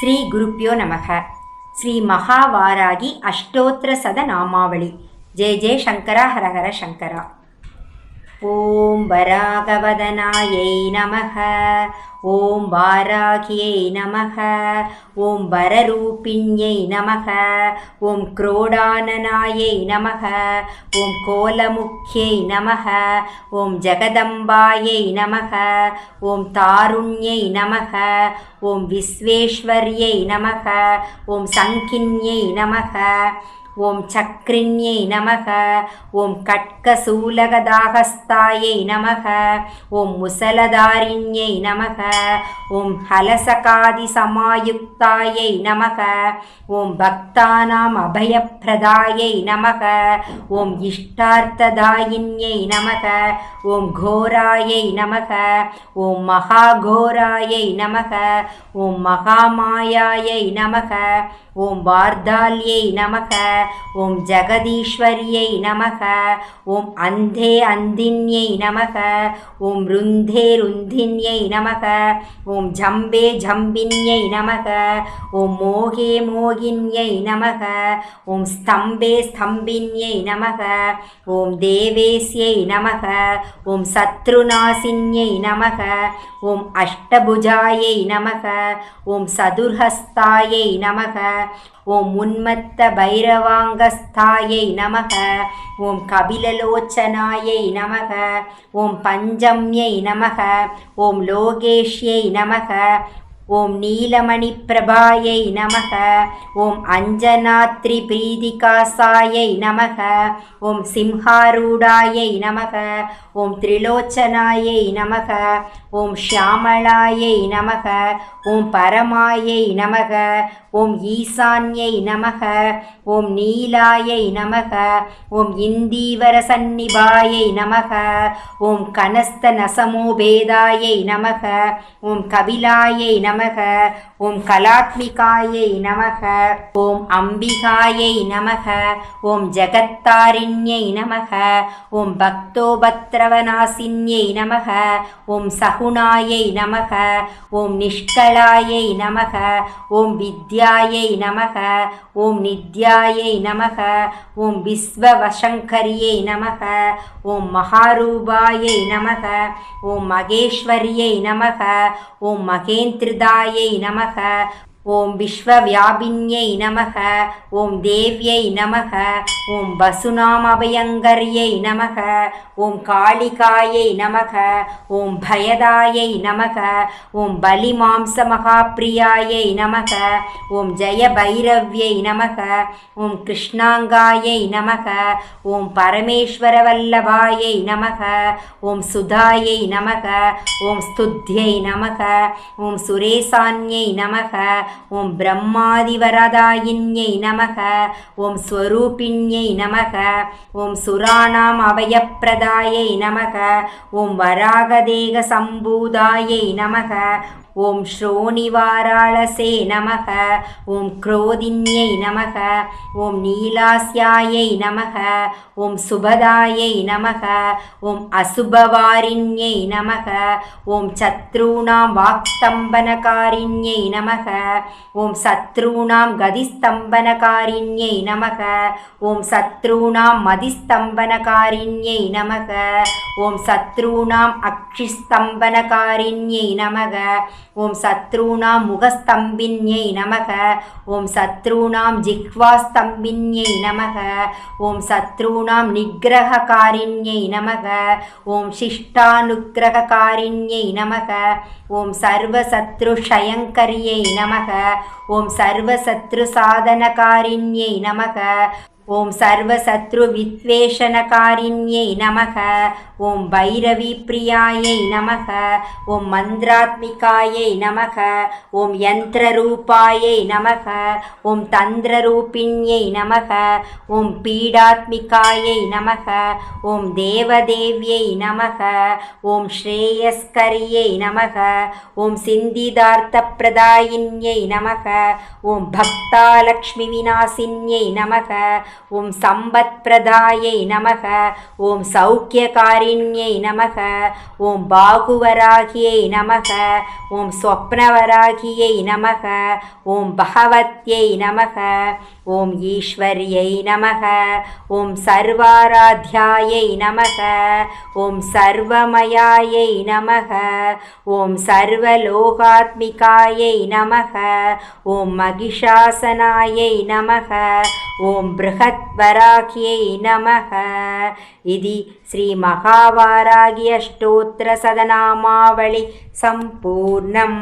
ஸ்ரீ குருப்பியோ நமக. ஸ்ரீ மகாவாராகி அஷ்டோத்திர சத நாமாவளி ஜெய ஜெய சங்கரா ஹரஹர சங்கரா. ஓம் வராகவதனாயை நமக. ஓம் வாராகியை நமக ஓம் வரரூபிண்யை நமக ஓம் குரோடானனாயை நமக ஓம் கோலமுக்கியை நமக ஓம் ஜெகதம்பாயை நமக ஓம் தாருண்யை நமக ஓம் விஸ்வேஸ்வர்யை நமக ஓம் சங்கின்யை நமக ஓம் சக்ரிண்யை நமக ஓம் கட்கசூலகதாகஸ்தாயை நமக ஓம் முசலதாரிண்யை நமக ஓம் ஹலசகாதி சமாயுக்தாயை நமக ஓம் பக்தானாம் அபயப்பிரதாயை நமக ஓம் இஷ்டார்த்ததாயின்யை நமக ஓம் கோராயை நமக ஓம் மகாகோராயை நமக ஓம் மகாமாயாயை நமக ஓம் வார்தால்யை நமக ஓம் ஜெகதீஸ்வரியை நமக ஓம் அந்தே அந்தின்யை நமக ஓம் ருந்தே ருந்தின்யை நமக ஓம் ஜம்பே ஜம்பின்யை நமக ஓம் மோகே மோகின்யை நமக ஓம் ஸ்தம்பே ஸ்தம்பின்யை நமக ஓம் தேவேஸ்யை நமக ஓம் சத்ருநாசின்யை நமக ஓம் அஷ்டபுஜாயை நமக ஓம் சதுர்ஹஸ்தாயை நமக ஓம் உன்மத்த பைரவாங்கஸ்தாயை நமக ஓம் கபிலலோச்சனாயை நமக ஓம் பஞ்சம்யை நமக ஓம் லோகேஷ்யை நமக ஓம் நீலமணி பிரபாயை நமக ஓம் அஞ்சனாத்ரி பிரீதிகாசாயை நமக ஓம் சிம்ஹாரூடாயை நமக ஓம் திரிலோச்சனாயை நமக ஓம் ஷியாமளாயை நமக ஓம் பரமாயை நமக ஓம் ஈசான்யை நமக ஓம் நீலாயை நமக ஓம் இந்தீவர சந்நிபாயை நமக ஓம் கனஸ்த நசமோபேதாயை நமக ஓம் கபிலாயை நமக நமக ஓம் கலாத்மிகாயை நமக ஓம் அம்பிகாயை நமக ஓம் ஜகத்தாரிண்யை நமக ஓம் பக்தோபத்ரவநாசின்யை நமக ஓம் சகுணாயை நமக ஓம் நிஷ்கலாயை நமக ஓம் வித்யாயை நமக ஓம் நித்யாயை நமக ஓம் விஸ்வவசங்கரியை நமக ஓம் மகாரூபாயை நமக ஓம் மகேஸ்வரியை நமக ஓம் மகேந்திர கோவிந்தாயை நமக. ஓம் விஸ்வவியாபின்யை நமக ஓம் தேவியை நமக ஓம் வசுநாமபயங்கர்யை நமக ஓம் காளிகாயை நமக ஓம் பயதாயை நமக ஓம் பலிமாம்ச மகாபிரியாயை நமக ஓம் ஜெய பைரவ்யை நமக ஓம் கிருஷ்ணாங்காயை நமக ஓம் பரமேஸ்வர வல்லபாயை நமக ஓம் சுதாயை நமக ஓம் ஸ்துத்யை நமக ஓம் சுரேசான்யை நமக ஓம் பிரம்மாதிவரதாயின்யை நமக ஓம் ஸ்வரூபிண்யை நமக ஓம் சுராணாம் அவயப்பிரதாயை நமக ஓம் வராகதேக சம்பூதாயை நமக ஓம் ஸ்ரோணிவாராளசே நமக ஓம் குரோதின்யை நமக ஓம் நீலாஸ்யாயை நமக ஓம் சுபதாயை நமக ஓம் அசுபவாரிண்யை நமக ஓம் சத்ரூணாம் வாக்ஸ்தம்பனகாரிண்யை நமக ஓம் சத்ரூணாம் கதிஸ்தம்பனகாரிண்யை நமக ஓம் சத்ரூணாம் மதிஸ்தம்பனகாரிண்யை நமக ஓம் சத்ரூணாம் அக்ஷிஸ்தம்பனகாரிண்யை நமக ஓம் சத்ருணாம் முகஸ்தம்பின்யை நமக. ஓம் சத்ருணாம் ஜிஹ்வாஸ்தம்பின்யை நமக. ஓம் சத்ருணாம் நிகிரககாரிண்யை நமக. ஓம் சிஷ்டானுகிரககாரிண்யை நமக. ஓம் சர்வசத்ருஷயங்கரியை நமக. ஓம் சர்வசத்ரு சாதனகாரிண்யை நமக. ஓம் சர்வசத்ரு வித்வேஷனகாரிண்யை நமக ஓம் பைரவி பிரியாயை நமக ஓம் மந்திராத்மிகாயை நமக ஓம் யந்திரரூபாயை நமக ஓம் தந்திரரூபிண்யை நமக ஓம் பீடாத்மிகாயை நமக ஓம் தேவதேவியை நமக ஓம் ஸ்ரேயஸ்கரியை நமக ஓம் சிந்திதார்த்த பிரதாயின்யை நமக ஓம் பக்தாலக்ஷ்மி விநாசின்யை நமக ஓம் சம்பத் பிரதாயை நமக ஓம் சௌக்கியகாரிண்யை நமக ஓம் பாகுவராகியை நமக ஓம் ஸ்வப்னவராகியை நமக ஓம் பகவத்யை நமக ஓம் ஈஸ்வரியை நமக ஓம் சர்வாராத்யாயை நமக ஓம் சர்வமயாயை நமக ஓம் சர்வலோகாத்மிகாயை நமக ஓம் மகிஷாசனாயை நமக ஓம் பிருக बृहत्वराह्यै नमः इति श्रीमहावाराग्यष्टोत्तरसदनामावळि सम्पूर्णम्